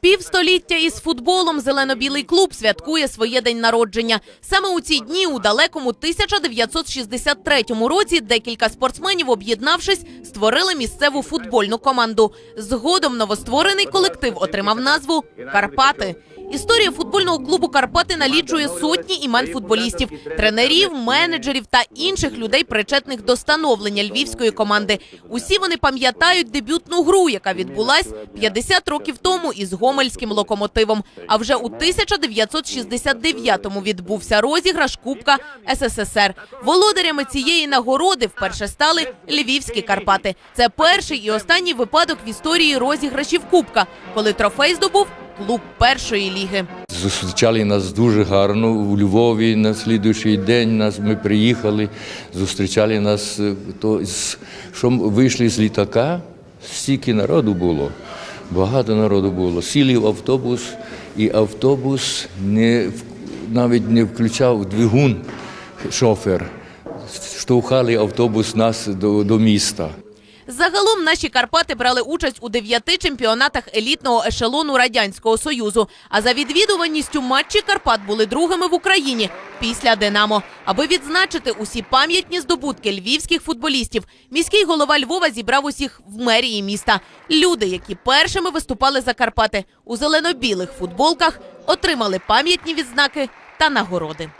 Півстоліття із футболом зелено-білий клуб святкує своє день народження. Саме у ці дні, у далекому 1963 році, декілька спортсменів, об'єднавшись, створили місцеву футбольну команду. Згодом новостворений колектив отримав назву Карпати. Історія футбольного клубу Карпати налічує сотні імен футболістів, тренерів, менеджерів та інших людей, причетних до становлення львівської команди. Усі вони пам'ятають дебютну гру, яка відбулась 50 років тому із гомельським локомотивом. А вже у 1969-му відбувся розіграш Кубка СССР. Володарями цієї нагороди вперше стали львівські Карпати. Це перший і останній випадок в історії розіграшів Кубка, коли трофей здобув клуб першої ліги. Зустрічали нас дуже гарно у Львові на слідуючий день. Нас ми приїхали, зустрічали нас. е, То що вийшли з літака, стільки народу було. Багато народу було. Сіли в автобус, і автобус не навіть не включав двигун шофер. Штовхали автобус нас до, до міста. Загалом наші Карпати брали участь у дев'яти чемпіонатах елітного ешелону радянського союзу. А за відвідуваністю матчі Карпат були другими в Україні після Динамо. Аби відзначити усі пам'ятні здобутки львівських футболістів, міський голова Львова зібрав усіх в мерії міста. Люди, які першими виступали за Карпати у зелено-білих футболках, отримали пам'ятні відзнаки та нагороди.